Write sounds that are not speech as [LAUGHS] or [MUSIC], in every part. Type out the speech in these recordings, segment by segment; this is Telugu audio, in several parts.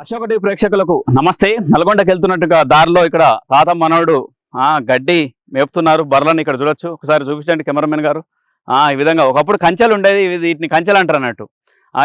అశోక టీవీ ప్రేక్షకులకు నమస్తే. నల్గొండకి వెళ్తున్నట్టుగా దారిలో ఇక్కడ తాత మనవడు ఆ గడ్డి మేపుతున్నారు. బర్రెలను ఇక్కడ చూడొచ్చు. ఒకసారి చూపించండి కెమెరామెన్ గారు. ఆ ఈ విధంగా ఒకప్పుడు కంచెలు ఉండేది వీటిని కంచెలు అంటారు అన్నట్టు.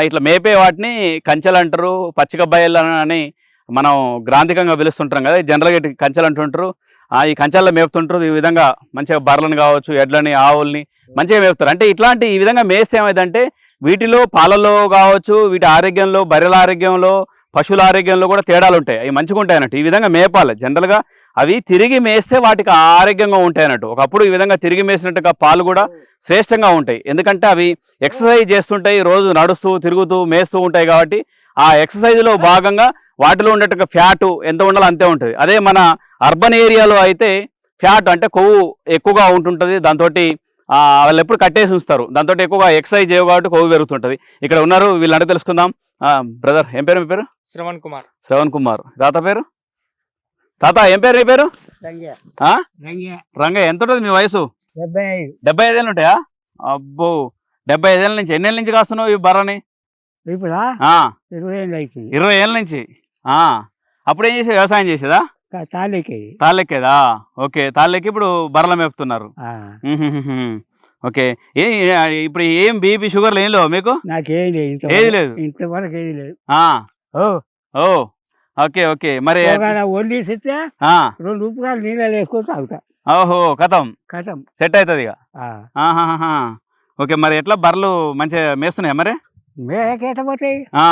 ఇట్లా మేపే వాటిని కంచెలు అంటారు. పచ్చికబ్బాయిలు అని మనం గ్రాంధికంగా పిలుస్తుంటాం కదా. జనరల్గా వీటికి కంచెలు అంటుంటారు. ఆ ఈ కంచెల్లో మేపుతుంటారు. ఈ విధంగా మంచిగా బర్రెలను కావచ్చు ఎడ్లని ఆవుల్ని మంచిగా మేపుతారు. అంటే ఇట్లాంటి ఈ విధంగా మేస్తే ఏమైందంటే వీటిలో పాలలో కావచ్చు వీటి ఆరోగ్యంలో బర్రెల ఆరోగ్యంలో పశువుల ఆరోగ్యంలో కూడా తేడాలు ఉంటాయి అవి మంచిగా ఉంటాయి అన్నట్టు ఈ విధంగా మేపాలి. జనరల్గా అవి తిరిగి మేస్తే వాటికి ఆరోగ్యంగా ఉంటాయి అన్నట్టు ఒకప్పుడు ఈ విధంగా తిరిగి మేసినట్టుగా పాలు కూడా శ్రేష్టంగా ఉంటాయి. ఎందుకంటే అవి ఎక్సర్సైజ్ చేస్తుంటాయి. రోజు నడుస్తూ తిరుగుతూ మేస్తూ ఉంటాయి కాబట్టి ఆ ఎక్సర్సైజ్లో భాగంగా వాటిలో ఉండేట్టుగా ఫ్యాటు ఎంత ఉండాలో అంతే ఉంటుంది. అదే మన అర్బన్ ఏరియాలో అయితే ఫ్యాట్ అంటే కొవ్వు ఎక్కువగా ఉంటుంటుంది. దాంతో వాళ్ళు ఎప్పుడు కట్టేసి ఉంచుతారు. దాంతో ఎక్కువగా ఎక్సర్సైజ్ చేయవు కాబట్టి కొవ్వు పెరుగుతుంటుంది. ఇక్కడ ఉన్నారు వీళ్ళంటే తెలుసుకుందాం. బ్రదర్ ఏం పేరు మీ పేరు? శ్రవణ్ కుమార్. శ్రవణ్ కుమార్. తాత పేరు? తాత ఏం పేరు నీ పేరు? రంగయ్య. ఎంత ఉంటుంది మీ వయసు? డెబ్బై ఐదు. ఐదేళ్ళు ఉంటాయా? అబ్బో డెబ్బై ఐదేళ్ళ నుంచి ఎన్ని ఏళ్ళ నుంచి కాస్తున్నావు ఈ బర్రని? ఇప్పుడా? ఆ, ఇరవై ఏళ్ళు అవుతుంది ఇరవై ఏళ్ళ నుంచి? ఆ, అప్పుడు ఏం చేసేది? వ్యవసాయం చేసేదా? తాళికి తాళ్ళెక్కేదా. ఓకే తాళ్ళెక్కి ఇప్పుడు బర్రెల మేపుతున్నారు. ఓకే. ఏ ఇప్పుడు ఏం బీపీ షుగర్లు ఏం లేవు మీకు? నాకేం లేదు ఏది లేదు? ఇంతవరకు ఏది లేదు. ఆ, ఓ. ఓ. Okay okay. మరి వండిస్తే రెండు ఉప్పుకాయలు నీళ్ళు వేసుకొని తాగుతా. ఓహో కథం కథం సెట్ అవుతుంది ఇక. ఓకే మరి ఎట్లా బర్రెలు మంచిగా మేస్తున్నాయా మరి? మేకేట పోతాయి ఆ.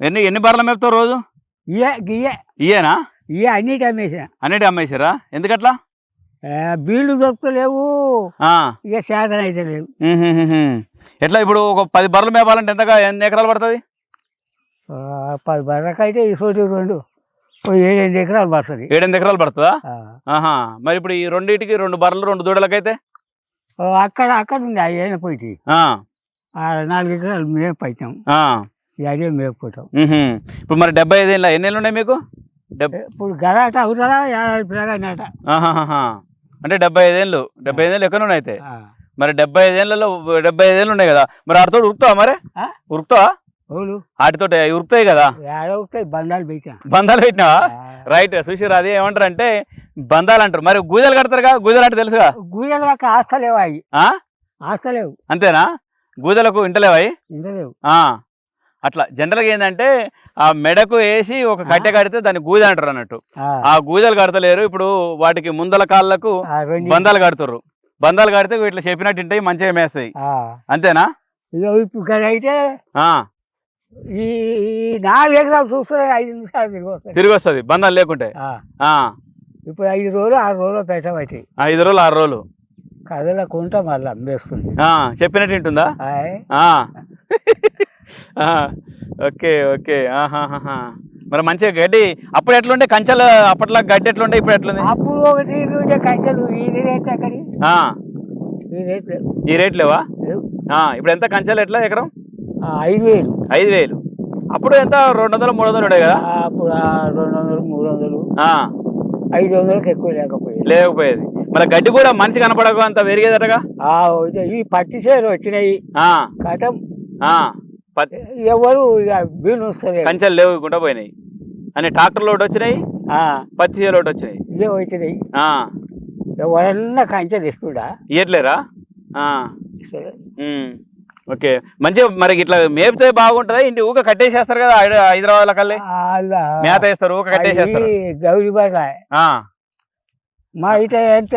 ఎన్ని ఎన్ని బర్రెలు మేపుతావు రోజు? ఇయే గియ్యే ఇయేనా? ఇయే అన్నిటి అమ్మేసిన. అన్నిటి అమ్మేసారా ఎందుకట్లా? దొరుకుతలేవు. ఆ. ఇక శాతం అయితే లేవు. ఎట్లా ఇప్పుడు ఒక పది బర్రెలు మేపాలంటే ఎంతగా ఎన్ని ఎకరాలు పడుతుంది? పది బర్రకైతే ఈ చోటు రెండు ఓ ఏడెనిమిది ఎకరాలు పడుతుంది. ఏడెనిమిది ఎకరాలు పడుతుందా? మరి ఇప్పుడు ఈ రెండింటికి రెండు బర్రెలు రెండు దూడలకైతే? అక్కడ అక్కడ ఉంది అయ్యన పోయి ఆ, ఆ నాలుగు ఎకరాలు మేము పైతాం అదే మేపుకుంటాం. ఇప్పుడు మరి డెబ్బై ఐదు ఏళ్ళ ఎన్ని ఏళ్ళు ఉన్నాయి మీకు? ఇప్పుడు గరాట అవుతారా పిల్లగానట ఆహాహా. అంటే డెబ్బై ఐదేళ్ళు డెబ్బై ఐదేళ్ళు ఎక్కడ ఉన్నాయి అయితే? మరి డెబ్బై ఐదేళ్ళలో డెబ్బై ఐదేళ్ళు ఉన్నాయి కదా. మరి ఆడితో ఉరుకుతావా మరి? ఉరుకుతావా? వాటితో ఉరుకుతాయి కదా. బంధాలు పెట్టినావా? రైట్ చూసిరా అది ఏమంటారు అంటే బంధాలు అంటారు. మరి గూదలు కడతారుగా గూదలు అంటే తెలుసుగా? దాకా ఆస్తలేవు అవి? ఆస్తలేవు అంతేనా? ఇంటలేవాయి ఇంటలేవు ఆ. అట్లా జనరల్గా ఏంటంటే ఆ మెడకు వేసి ఒక కట్టె కడితే దాన్ని గూద అంటారు అన్నట్టు. ఆ, గూదలు కడతలేరు. ఇప్పుడు వాటికి ముందల కాళ్ళకు బంధాలు కడుతుర్రు. బంధాలు కడితే ఇట్లా చెప్పినట్టు ఉంటాయి మంచిగా మేస్తాయి. అంతేనా? అయితే ఆ. ఈ ఈ నాలుగు ఎకరాలు చూస్తే ఐదు నిమిషాలు తిరిగి వస్తుంది. బంధాలు లేకుంటే. ఇప్పుడు ఐదు రోజులు ఆరు రోజులు పెట్టబట్టి ఐదు రోజులు ఆరు రోజులు. కథలో కొంత మళ్ళీ అమ్మేస్తుంది. ఆ చెప్పినట్టు ఉంటుందా [LAUGHS] ఓకే ఓకే. ఆహాహాహా. మరి మంచిగా గడ్డి అప్పుడు ఎట్లుండే కంచెలు అప్పట్లో గడ్డి ఎట్లుండే ఇప్పుడు ఎట్లుంది? అప్పుడు ఒకటి ఉండే కంచెలు ఈ రేట్లు ఎక్కడి ఈ రేట్లు ఈ రేట్ లేవా? లేవు. ఇప్పుడు ఎంత కంచెలు ఎట్లా ఎకరం? ఐదు వేలు. ఐదు వేలు. అప్పుడు ఎంత? రెండు వందలు మూడు వందలు ఉండే కదా? అప్పుడు రెండు వందలు మూడు వందలు. ఐదు వందలకు ఎక్కువ లేకపోయేది. లేకపోయేది. మరి గడ్డి కూడా మనిషి కనపడక అంత పెరిగేదటగా ఈ పత్తి చేలు వచ్చినాయి. కథం. ఎవరు వస్తలేదు కంచెలు లేకుండా పోయినాయి. అని ట్రాక్టర్లు ఒకటి వచ్చినాయి ఆ, పత్తి ఒకటి వచ్చినాయి. ఇవే వచ్చినాయి. ఎవరన్నా కంచెలు ఇస్తుడా ఇయ్యట్లేరా? ఓకే. మంచిగా మరి ఇట్లా మేపితే బాగుంటుందా? ఇంటి ఊక కట్టేసేస్తారు కదా హైద- హైదరాబాద్ కల్లి మేత వేస్తారు ఊక కట్టేసేస్తారు. అది గౌరీ బాట ఆ, మా ఇట ఎంత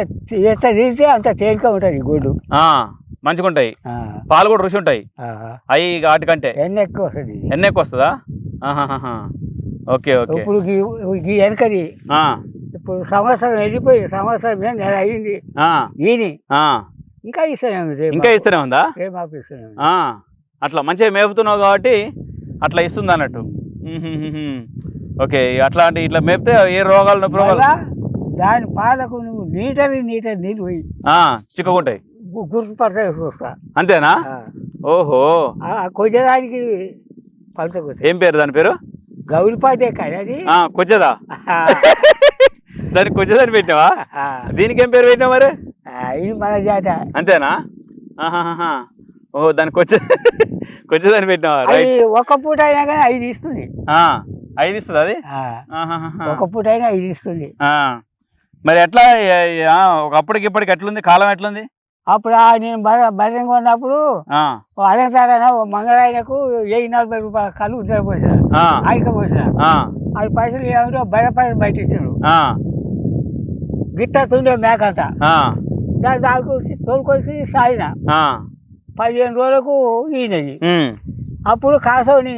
ఎంత తీస్తే అంత తేలిక ఉంటుంది గుడ్డు. మంచిగా ఉంటాయి పాలు కూడా రుచి ఉంటాయి అవి వాటికంటే. ఎన్న ఎక్కువ వస్తుంది ఎన్ని ఎక్కువ వస్తుందా. Okay okay. ఇప్పుడు వెనకది ఇప్పుడు సంవత్సరం వెళ్ళిపోయి సంవత్సరం ఏం నెల అయింది. ఆ. ఇంకా ఇస్తూనే ఉంది ఇంకా ఇస్తూనే ఉందా? ఇస్తూనే అట్లా మంచిగా మేపుతున్నావు కాబట్టి అట్లా ఇస్తుంది అన్నట్టు. ఓకే అట్లాంటి ఇట్లా మేపితే ఏ రోగాలు నొప్పి రోగాలు? దాని పాలకు నువ్వు నీటర్ నీటర్ నీళ్ళు పోయి. చిక్కకుంటాయి. గు- గుర్తుపడతా చూస్తా. అంతేనా? ఓహో. ఆ కొంచెదానికి పలుచకొద్ది ఏం పేరు దాని పేరు? గౌరిపాటే కానీ అది. ఆ కొచ్చదా దానికి కొచ్చదని పెట్టినావా? దీనికి ఏం పేరు పెట్టినావు మరి? ఇది మన జాత. అంతేనా. ఓహో దానికి కొచ్చ కొచ్చదని పెట్టినావా? ఒక్క పూట అయినా కానీ ఐదు ఇస్తుంది. ఐదు ఇస్తుంది అది. ఒక పూట అయినా ఇది ఇస్తుంది. ఆ. మరి ఎట్లా ఒకప్పటికి ఇప్పటికి ఎట్లుంది? కాలం ఎట్లుంది? అప్పుడు ఆ నేను ఓ అలంకారన ఓ మంగళాయనకు వెయ్యి నలభై రూపాయల కళ్ళు ఉద్దర ఆయనకు ఆ, అది పైసలు ఏమంటే పైసలు బయట ఇచ్చాడు గిత్త తుండే మేక అంతా దాని దానికి తోలుకొచ్చి సాగిన. ఆ. పదిహేను రోజులకు ఈయనది. అప్పుడు కాసవుని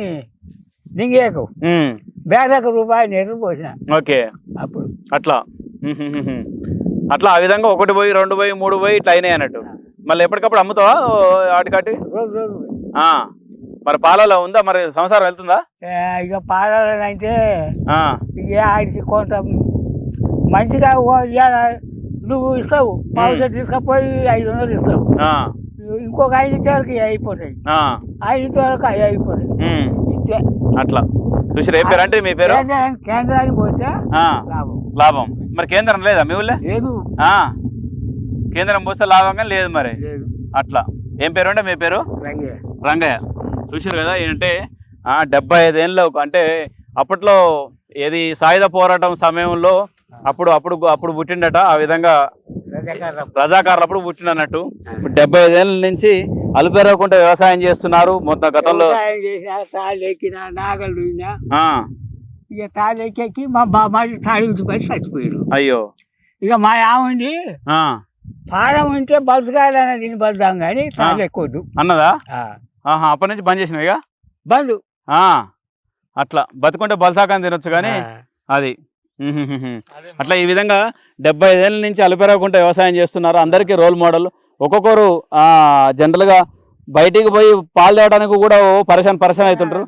నింగేకు. ఉమ్, బేడకు రూపాయి నీరు పోసిన. ఓకే. అప్పుడు. అట్లా. అట్లా ఆ విధంగా ఒకటి పోయి రెండు పోయి మూడు పోయి ఇట్లా అయినాయి అన్నట్టు. మళ్ళీ ఎప్పటికప్పుడు అమ్ముతావా ఆటికాటి. మరి పాలలో ఉందా? మరి సంసారం వెళ్తుందా? ఇక ఇక ఆయనకి కొంత మంచిగా నువ్వు ఇస్తావు. తీసుకపోయి ఐదు వందలు ఇస్తావు. ఇంకొక ఐదు ఇచ్చేవరకు అయిపోతాయి. ఐదు ఇచ్చేవరకు అవి అయిపోతాయి. అట్లా. చూసారు ఏం పేరు అంటే మీ పేరు? కేంద్రానికి పోతే లాభం. లాభం. మరి కేంద్రం లేదా మీ ఊళ్ళో? లేదు. ఆ, కేంద్రం పోస్తే లాభంగా లేదు మరి. అట్లా. ఏం పేరు అంటే మీ పేరు? రంగే రంగయ్య. చూసారు కదా ఏంటంటే ఆ, డెబ్బై ఐదేళ్ళు అంటే అప్పట్లో ఏది సాయుధ పోరాటం సమయంలో అప్పుడు అప్పుడు అప్పుడు పుట్టిండట ఆ విధంగా రజాకారం రజాకారులు అప్పుడు ఇప్పుడు డెబ్బై ఐదేళ్ళ నుంచి అలుపెరగకుండా వ్యవసాయం చేస్తున్నారు మొత్తం గతంలో. ఇక తాళ్ళు ఎక్కెక్కి మా బాబాజీ తాళి ఉంచి పడి చచ్చిపోయాడు. అయ్యో. ఇక మా ఆవుంది ఆ, పారం ఉంటే బలుసుకాయలనే దీన్ని బలుదాం కానీ తాళ్ళు ఎక్కొద్దు అన్నదా? అప్పటి నుంచి బంద్ చేసినావు ఇక? ఆ, అట్లా బతుకుంటే బలసాకాన్ని తినొచ్చు కానీ. అది. అట్లా ఈ విధంగా డెబ్బై ఐదేళ్ళ నుంచి అలుపెరగకుండా వ్యవసాయం చేస్తున్నారు. అందరికీ రోల్ మోడల్. ఒక్కొక్కరు ఆ, జనరల్గా బయటికి పోయి పాలు తేవడానికి కూడా పరేషాన్ పరేషాన్ అవుతుంటారు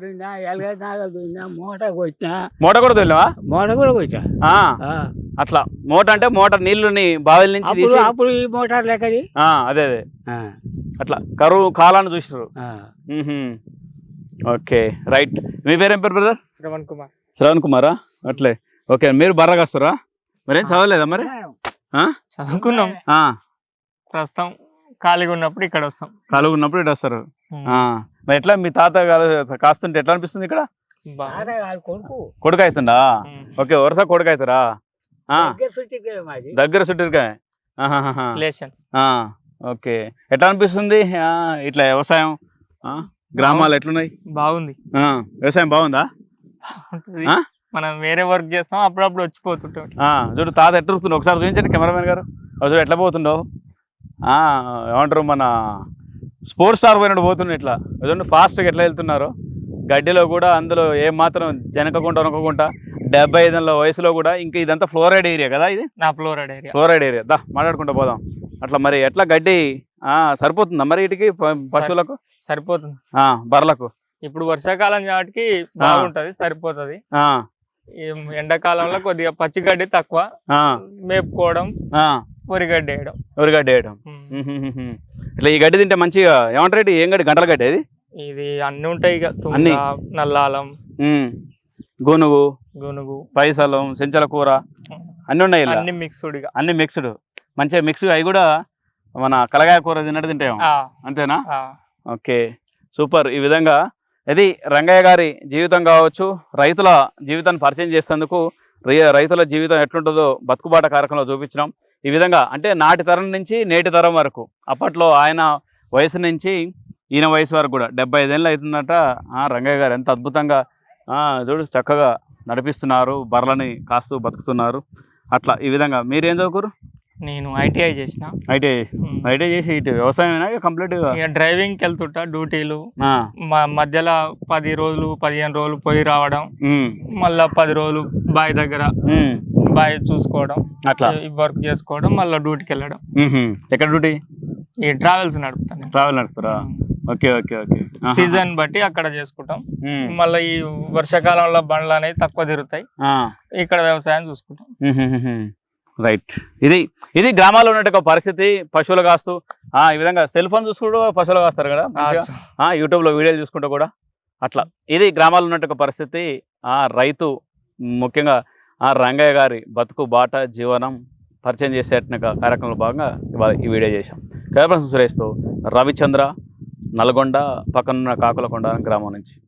మూట కూడా తెలియవా మూట కూడా కొట్టా ఆ, ఆ. అట్లా. మూట అంటే మోటార్ నీళ్ళని బావిల నుంచి అప్పుడు తీసి అప్పుడు ఈ మోటార్ అదే అదే. ఆ, అట్లా. కరువు కాలాన్ని చూసినారు ఆ. Okay right. మీ పేరేం పేరు బ్రదర్? శ్రవణ్ కుమార్. శ్రవణ్ కుమారా? అట్లే. ఓకే మీరు బర్రగా వస్తారా మరేం చదవలేదా మరి? ఆ? చదువుకున్నాం. ఆ, ప్రస్తుతం ఖాళీగా ఉన్నప్పుడు ఇక్కడ వస్తాం కలుగు ఉన్నప్పుడు ఇటు వస్తారు ఆ, మరి ఎట్లా మీ తాత కాస్తుంటే ఎట్లా అనిపిస్తుంది ఇక్కడ? కొడుకు. అవుతుందా. ఓకే వరుస కొడుకు అవుతారా ఆ, దగ్గర చుట్టికే మాది. దగ్గర చుట్టూరుకాయ ఓకే. ఎట్లా అనిపిస్తుంది? ఆ, ఇట్లా వ్యవసాయం? ఆ, గ్రామాలు ఎట్లున్నాయి? బాగుంది. ఆ, వ్యవసాయం బాగుందా? మనం వేరే వర్క్ చేస్తాం అప్పుడప్పుడు వచ్చిపోతుంటాం. ఆ, చూడు తాత ఎట్లా ఒకసారి చూపించండి కెమెరామెన్ గారు. అది చూడు ఎట్లా పోతుండో ఆ, ఏమంటారు మన స్పోర్ట్స్ స్టార్ పోయినట్టు పోతుండే ఇట్లా. చూడండి ఫాస్ట్గా ఎట్లా వెళ్తున్నారు? గడ్డిలో కూడా అందులో ఏం మాత్రం జనకకుండా వనకకుండా డెబ్బై ఐదుల వయసులో కూడా ఇంకా ఇదంతా ఫ్లోరైడ్ ఏరియా కదా ఇది? నా ఫ్లోరైడ్ ఏరియా. Fluoride area. దా మాట్లాడుకుంటూ పోదాం. అట్లా మరి ఎట్లా గడ్డి ఆ, సరిపోతుందా మరి వీటికి పశువులకు? సరిపోతుంది. బర్రెలకు. ఇప్పుడు వర్షాకాలం కాబట్టి బాగుంటది సరిపోతుంది. ఎండాకాలంలో కొద్దిగా పచ్చిగడ్డి తక్కువ. ఆ, మేపుకోవడం. ఆ, పొరిగడ్డి వేయడం వరిగడ్డి వేయడం. ఇట్లా ఈ గడ్డి తింటే మంచిగా ఏమంటారు? ఏం గడ్డి? గంటల గడ్డి ఇది ఇది అన్ని ఉంటాయి అన్ని? నల్లాలం. గోనుగు గునుగు. పైసలం చెంచల కూర. అన్నీ ఉన్నాయి అన్ని మిక్స్డ్ అన్ని మిక్స్డ్ మంచిగా మిక్స్ అవి కూడా మన కలగాయ కూర తిన్నట్టు తింటాం అంతేనా. ఓకే. సూపర్. ఈ విధంగా ఇది రంగయ్య గారి జీవితం కావచ్చు రైతుల జీవితాన్ని పరిచయం చేసేందుకు రైతుల జీవితం ఎట్లుంటుందో బతుకుబాట కార్యక్రమంలో చూపించినాం. ఈ విధంగా అంటే నాటి తరం నుంచి నేటి తరం వరకు అప్పట్లో ఆయన వయసు నుంచి ఈయన వయసు వరకు కూడా డెబ్బై ఐదేళ్ళు అవుతుందట. రంగయ్య గారు ఎంత అద్భుతంగా చూడు చక్కగా నడిపిస్తున్నారు బర్రెలని కాస్తూ బతుకుతున్నారు. అట్లా ఈ విధంగా. మీరేం చదువుకోరు నేను ఐటీఐ చేసిన. ఐటీఐ. ఐటీఐ చేసి ఇటు వ్యవసాయమేనా? కంప్లీట్గా? ఇక డ్రైవింగ్కి వెళ్తుంటా డ్యూటీలు. మధ్యలో పది రోజులు పదిహేను రోజులు పోయి రావడం. మళ్ళా పది రోజులు బాయ్ దగ్గర. బాయ్ చూసుకోవడం అట్లా. ఈ వర్క్ చేసుకోవడం మళ్ళీ డ్యూటీకి వెళ్ళడం. ఎక్కడ డ్యూటీ? ఈ ట్రావెల్స్ నడుపుతాను. Travel నడుస్తారా? Okay okay okay. Season బట్టి అక్కడ చేసుకుంటాం. మళ్ళీ ఈ వర్షాకాలంలో బండ్లు అనేవి తక్కువ తిరుగుతాయి. ఇక్కడ వ్యవసాయం చూసుకుంటాం. రైట్. ఇది ఇది గ్రామాల్లో ఉన్నట్టు ఒక పరిస్థితి పశువులు కాస్తూ. ఆ, ఈ విధంగా సెల్ ఫోన్ చూసుకుంటూ పశువులు కాస్తారు కదా యూట్యూబ్లో వీడియోలు చూసుకుంటూ కూడా. అట్లా. ఇది గ్రామాల్లో ఉన్నట్టు ఒక పరిస్థితి. ఆ రైతు ముఖ్యంగా రంగయ్య గారి బతుకు బాట జీవనం పరిచయం చేసేట కార్యక్రమంలో భాగంగా ఇవాళ ఈ వీడియో చేశాం. కేవలం సురేష్తో రవిచంద్ర నల్గొండ పక్కనున్న కాకులకొండ గ్రామం నుంచి.